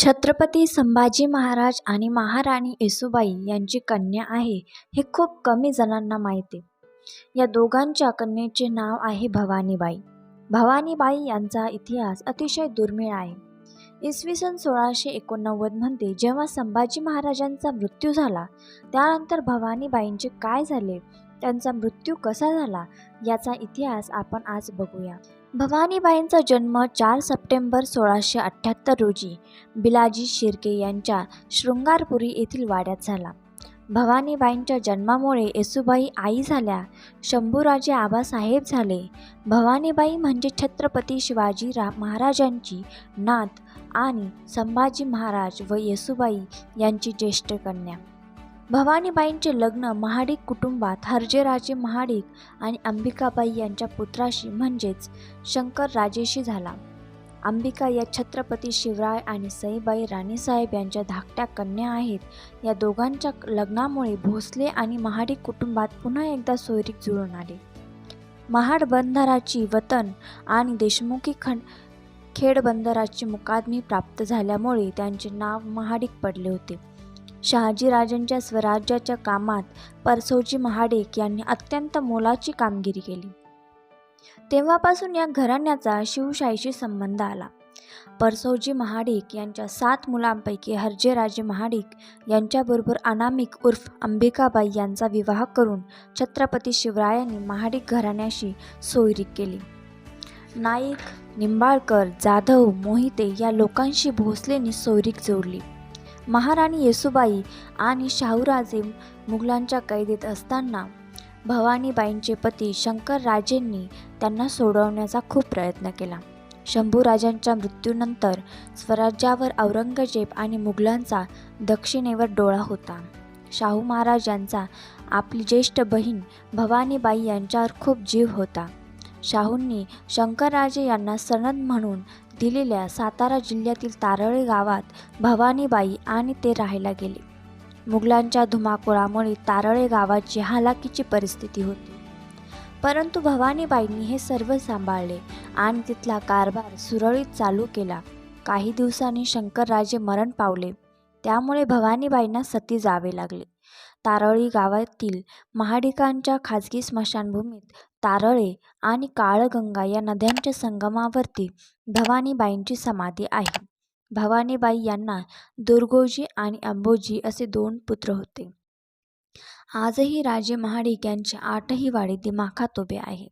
छत्रपती संभाजी महाराज आणि महाराणी येसूबाई यांची कन्या आहे हे खूप कमी जणांना माहिती. या दोघांच्या कन्येचे नाव आहे भवानीबाई. भवानीबाई यांचा इतिहास अतिशय दुर्मिळ आहे. इसवी सन सोळाशे एकोणनव्वदमध्ये जेव्हा संभाजी महाराजांचा मृत्यू झाला त्यानंतर भवानीबाईंचे काय झाले? त्यांचा मृत्यू कसा झाला याचा इतिहास आपण आज बघूया. भवानीबाईंचा जन्म चार सप्टेंबर सोळाशे अठ्ठ्याहत्तर रोजी बिलाजी शिर्के यांच्या शृंगारपुरी येथील वाड्यात झाला. भवानीबाईंच्या जन्मामुळे येसूबाई आई झाल्या शंभूराजे आबासाहेब झाले. भवानीबाई म्हणजे छत्रपती शिवाजी रा महाराजांची नात आणि संभाजी महाराज व येसूबाई यांची ज्येष्ठ कन्या. भवानीबाईंचे लग्न महाडिक कुटुंबात हर्जेराजे महाडिक आणि अंबिकाबाई यांच्या पुत्राशी म्हणजेच शंकर राजेशी झाला. अंबिका या छत्रपती शिवराय आणि सईबाई राणीसाहेब यांच्या धाकट्या कन्या आहेत. या दोघांच्या लग्नामुळे भोसले आणि महाडिक कुटुंबात पुन्हा एकदा सोयरीक जुळून आले. महाड बंधाराची वतन आणि देशमुखी खंड खेड बंदराची मुकादमी प्राप्त झाल्यामुळे त्यांचे नाव महाडिक पडले होते. शहाजीराजांच्या स्वराज्याच्या कामात परसोजी महाडेक यांनी अत्यंत मोलाची कामगिरी केली. तेव्हापासून या घराण्याचा शिवशाहीशी संबंध आला. परसोजी महाडिक यांच्या सात मुलांपैकी हर्जेराजे महाडिक यांच्याबरोबर अनामिक उर्फ अंबिकाबाई यांचा विवाह करून छत्रपती शिवरायांनी महाडिक घराण्याशी सोयरीक केली. नाईक निंबाळकर जाधव मोहिते या लोकांशी भोसलेंनी सोयरीक जोडली. महाराणी येसूबाई आणि शाहूराजे मुघलांच्या कैदेत असताना भवानीबाईंचे पती शंकरराजेंनी त्यांना सोडवण्याचा खूप प्रयत्न केला. शंभूराजांच्या मृत्यूनंतर स्वराज्यावर औरंगजेब आणि मुघलांचा दक्षिणेवर डोळा होता. शाहू महाराज यांचा आपली ज्येष्ठ बहीण भवानीबाई यांच्यावर खूप जीव होता. शाहूंनी शंकरराजे यांना सनद म्हणून दिलेल्या सातारा जिल्ह्यातील तारळे गावात भवानीबाई आणि ते राहायला गेले. मुघलांच्या धुमाकुळामुळे तारळे गावाची हालाकीची परिस्थिती होती. परंतु भवानीबाईंनी हे सर्व सांभाळले आणि तिथला कारभार सुरळीत चालू केला. काही दिवसांनी शंकरराजे मरण पावले. त्यामुळे भवानीबाईंना सती जावे लागले. तारळी गावातील महाडिकांच्या खाजगी स्मशानभूमीत तारळे आणि काळगंगा या नद्यांच्या संगमावरती भवानीबाईंची समाधी आहे. भवानीबाई यांना दुर्गोजी आणि अंबोजी असे दोन पुत्र होते. आजही राजे महाडिक यांचे आठही वाडे दिमाखात उभे आहे